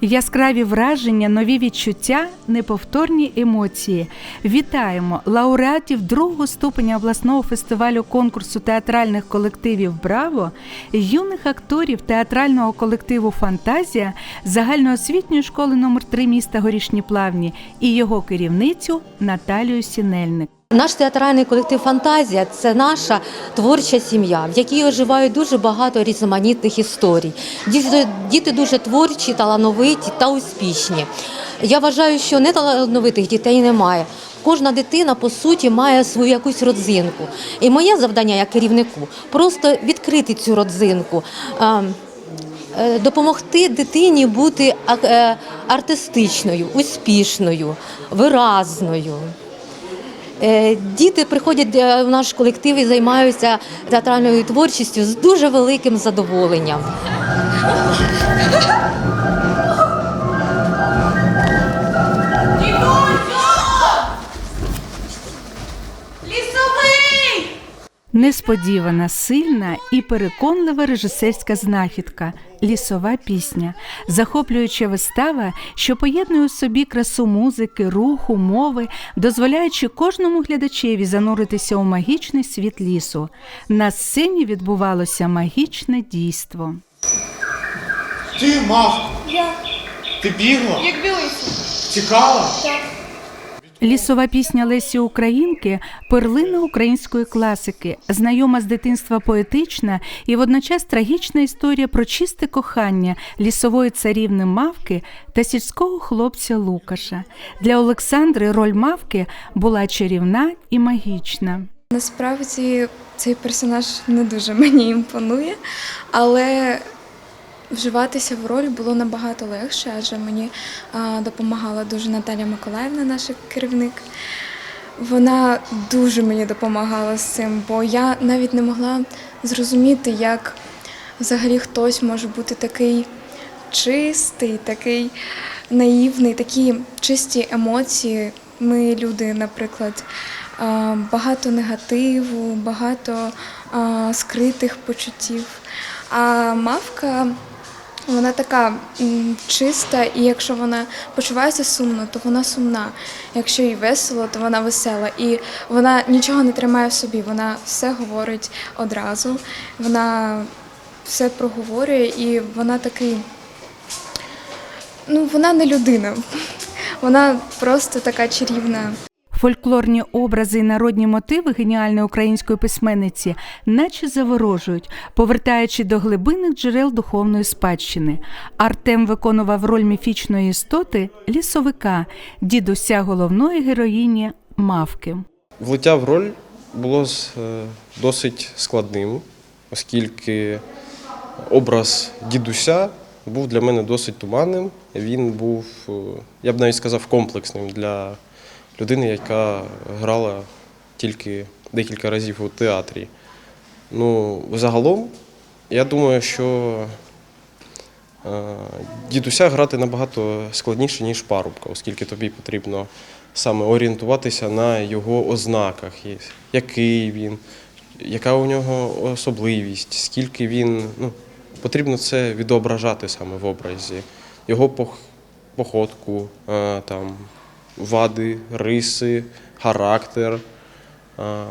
Яскраві враження, нові відчуття, неповторні емоції. Вітаємо лауреатів другого ступеня обласного фестивалю конкурсу театральних колективів Браво, юних акторів театрального колективу Фантазія загальноосвітньої школи номер 3 міста Горішні Плавні і його керівницю Наталію Сінельник. Наш театральний колектив Фантазія це наша творча сім'я, в якій оживають дуже багато різноманітних історій. Діти, дуже творчі, талановиті та успішні. Я вважаю, що неталановитих дітей немає. Кожна дитина по суті має свою якусь родзинку. І моє завдання як керівнику просто відкрити цю родзинку. е, Допомогти дитині бути е, артистичною, успішною, виразною. Е, Діти приходять е, в наш колектив і займаються театральною творчістю з дуже великим задоволенням. Несподівана, сильна і переконлива режисерська знахідка лісова пісня, захоплююча вистава, що поєднує у собі красу музики, руху, мови, дозволяючи кожному глядачеві зануритися у магічний світ лісу. На сцені відбувалося магічне дійство. Ти, мавка, Я ти бігла? як білися. Тікала? Лісова пісня Лесі Українки перлина української класики, знайома з дитинства поетична і водночас трагічна історія про чисте кохання лісової царівни Мавки та сільського хлопця Лукаша. Для Олександри роль Мавки була чарівна і магічна. Насправді цей персонаж не дуже мені імпонує, але вживатися в роль було набагато легше, адже мені допомагала дуже Наталя Миколаївна, наш керівник. Вона дуже мені допомагала з цим, бо я навіть не могла зрозуміти, як взагалі хтось може бути такий чистий, такий наївний, такі чисті емоції. Ми люди, наприклад, багато негативу, багато скритих почуттів. А мавка вона така чиста, і якщо вона почувається сумно, то вона сумна. Якщо їй весело, то вона весела. І вона нічого не тримає в собі, вона все говорить одразу, вона все проговорює, і вона такий. Ну, вона не людина, вона просто така чарівна. Фольклорні образи і народні мотиви геніальної української письменниці наче заворожують, повертаючи до глибинних джерел духовної спадщини. Артем виконував роль міфічної істоти лісовика, дідуся головної героїні Мавки. Влиття в роль було е, досить складним, оскільки образ дідуся був для мене досить туманним. Він був, е, я б навіть сказав, комплексним для людини, яка грала тільки декілька разів у театрі. Ну, загалом, я думаю, що е, дідуся грати набагато складніше, ніж парубка, оскільки тобі потрібно саме орієнтуватися на його ознаках, який він, яка у нього особливість, скільки він. Ну, потрібно це відображати саме в образі, його пох- походку, е, там, вади, риси, характер. Е,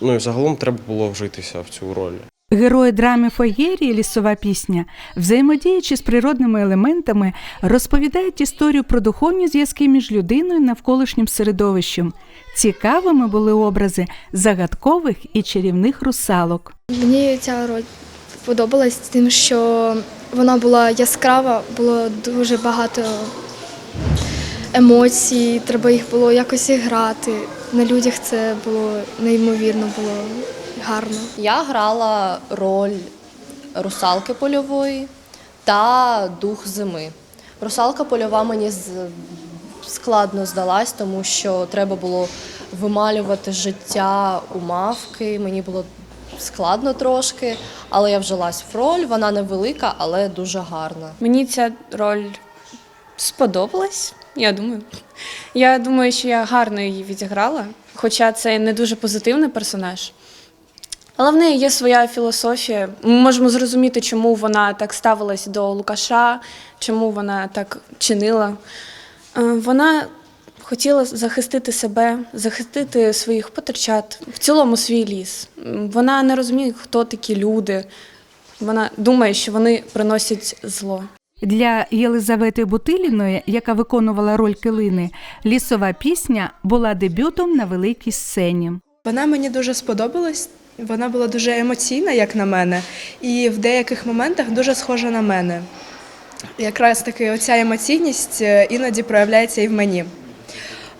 Ну і загалом треба було вжитися в цю роль. Герої драми Фоєрії Лісова пісня, взаємодіючи з природними елементами, розповідають історію про духовні зв'язки між людиною і навколишнім середовищем. Цікавими були образи загадкових і чарівних русалок. Мені ця роль подобалась тим, що вона була яскрава, було дуже багато емоцій, треба їх було якось грати. На людях це було неймовірно, було гарно. Я грала роль русалки польової та дух зими. Русалка польова мені складно здалась, тому що треба було вималювати життя у мавки. Мені було складно трошки, але я вжилась в роль. Вона невелика, але дуже гарна. Мені ця роль сподобалась, я думаю. Я думаю, що я гарно її відіграла, хоча це не дуже позитивний персонаж. Але в неї є своя філософія. Ми можемо зрозуміти, чому вона так ставилась до Лукаша, чому вона так чинила. Е, Вона хотіла захистити себе, захистити своїх потерчат, в цілому свій ліс. Вона не розуміє, хто такі люди. Вона думає, що вони приносять зло. Для Єлизавети Бутиліної, яка виконувала роль килини, лісова пісня була дебютом на великій сцені. Вона мені дуже сподобалась. Вона була дуже емоційна, як на мене, і в деяких моментах дуже схожа на мене. Якраз таки оця емоційність е, іноді проявляється і в мені.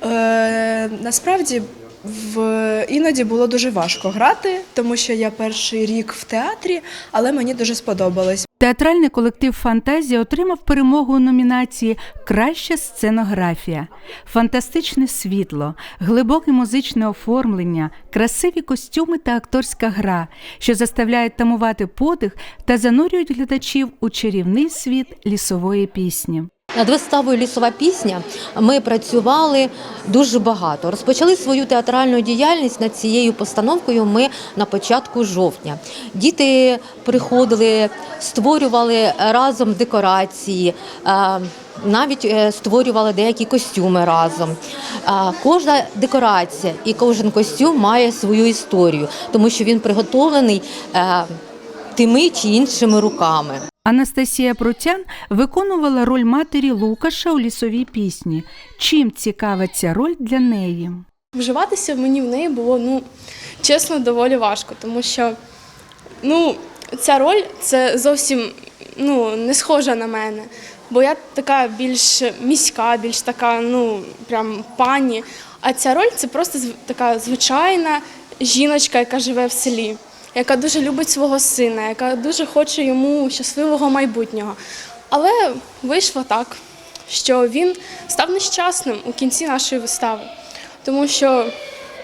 Е, насправді в іноді було дуже важко грати, тому що я перший рік в театрі, але мені дуже сподобалось. Театральний колектив Фантазія отримав перемогу у номінації Краща сценографія, фантастичне світло, глибоке музичне оформлення, красиві костюми та акторська гра, що заставляють тамувати подих та занурюють глядачів у чарівний світ лісової пісні. Над виставою Лісова пісня ми працювали дуже багато. Розпочали свою театральну діяльність над цією постановкою ми на початку жовтня. Діти приходили, створювали разом декорації, навіть е, створювали деякі костюми разом. Кожна декорація і кожен костюм має свою історію, тому що він приготовлений е, тими чи іншими руками. Анастасія Прутян виконувала роль матері Лукаша у лісовій пісні. Чим цікава ця роль для неї? Вживатися мені в неї було, ну, чесно, доволі важко, тому що ну, ця роль це зовсім ну, не схожа на мене. Бо я така більш міська, більш така, ну, прям пані. А ця роль це просто така звичайна жіночка, яка живе в селі, яка дуже любить свого сина, яка дуже хоче йому щасливого майбутнього. Але вийшло так, що він став нещасним у кінці нашої вистави тому що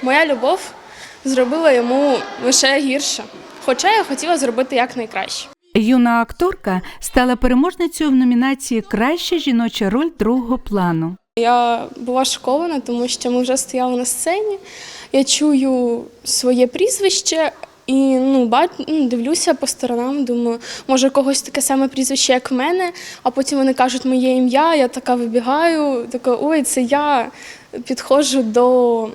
моя любов зробила йому лише гірше. Хоча я хотіла зробити якнайкраще. Юна акторка стала переможницею в номінації Краща жіноча роль другого плану. Я була шокована, тому що ми вже стояли на сцені. Я чую своє прізвище і ну, бач, ну, дивлюся по сторонам, думаю, може когось таке саме прізвище, як в мене, а потім вони кажуть моє ім'я, я така вибігаю, така, ой, це я. Підходжу до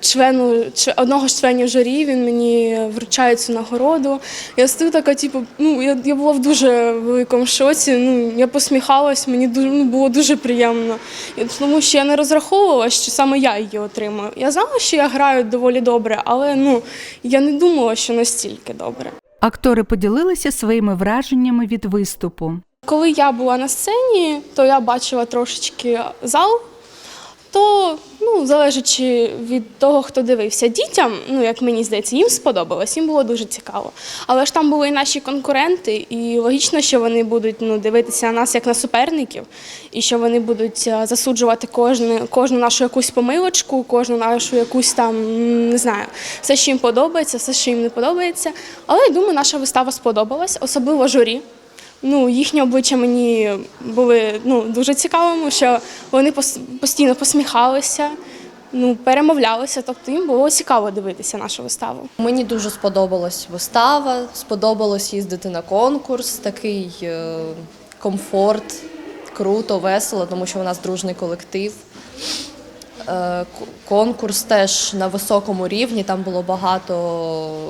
члену одного з членів журі, він мені вручає цю нагороду. Я стою така, типу, ну я, я була в дуже великому шоці. Ну я посміхалась, мені дуже ну, було дуже приємно. Тому що я не розраховувала, що саме я її отримаю. Я знала, що я граю доволі добре, але ну я не думала, що настільки добре. Актори поділилися своїми враженнями від виступу. Коли я була на сцені, то я бачила трошечки зал. То, ну, залежачи від того, хто дивився дітям, ну як мені здається, їм сподобалось, їм було дуже цікаво. Але ж там були і наші конкуренти, і логічно, що вони будуть ну, дивитися на нас як на суперників, і що вони будуть засуджувати кожну, кожну нашу якусь помилочку, кожну нашу якусь там не знаю, все, що їм подобається, все, що їм не подобається. Але я думаю, наша вистава сподобалась, особливо журі. Ну, їхні обличчя мені були ну, дуже цікавими, що вони постійно посміхалися, ну, перемовлялися, тобто їм було цікаво дивитися нашу виставу. Мені дуже сподобалась вистава, сподобалось їздити на конкурс, такий е, комфорт, круто, весело, тому що у нас дружний колектив. Е, Конкурс теж на високому рівні. Там було багато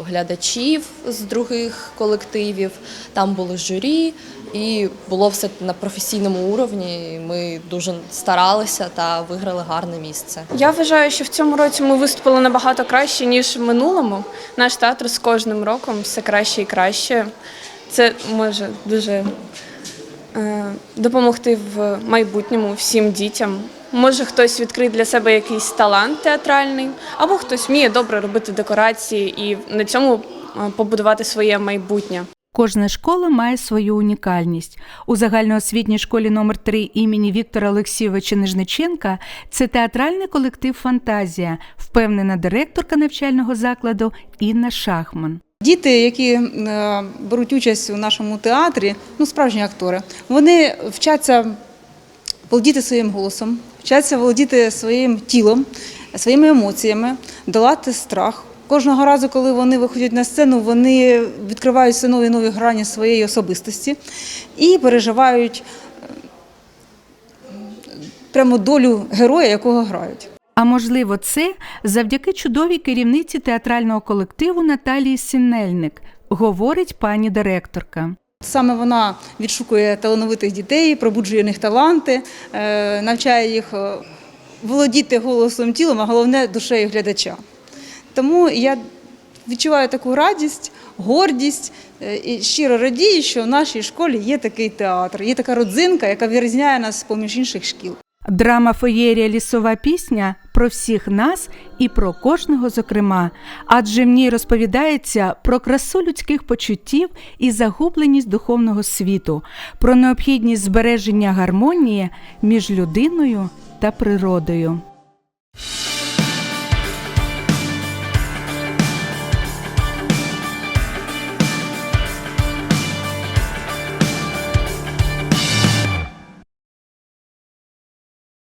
глядачів з других колективів, там були журі, і було все на професійному уровні. Ми дуже старалися та виграли гарне місце. Я вважаю, що в цьому році ми виступили набагато краще, ніж в минулому. Наш театр з кожним роком все краще і краще. Це може дуже е, допомогти в майбутньому всім дітям. Може, хтось відкрить для себе якийсь талант театральний, або хтось вміє добре робити декорації і на цьому е, побудувати своє майбутнє. Кожна школа має свою унікальність. У загальноосвітній школі номер 3 імені Віктора Олексійовича Нижниченка це театральний колектив Фантазія, впевнена директорка навчального закладу Інна Шахман. Діти, які е, беруть участь у нашому театрі, ну справжні актори, вони вчаться володіти своїм голосом, вчаться володіти своїм тілом, своїми емоціями, долати страх, Кожного разу, коли вони виходять на сцену, вони відкривають все нові нові грані своєї особистості і переживають е, прямо долю героя, якого грають. А можливо, це завдяки чудовій керівниці театрального колективу Наталії Сінельник, говорить пані директорка. Саме вона відшукує талановитих дітей, пробуджує в них таланти, е, навчає їх е, володіти голосом тілом, а головне душею глядача. Тому я відчуваю таку радість, гордість е, і щиро радію, що в нашій школі є такий театр, є така родзинка, яка вирізняє нас поміж інших шкіл. Драма феєрія лісова пісня про всіх нас і про кожного зокрема, адже в ній розповідається про красу людських почуттів і загубленість духовного світу, про необхідність збереження гармонії між людиною та природою.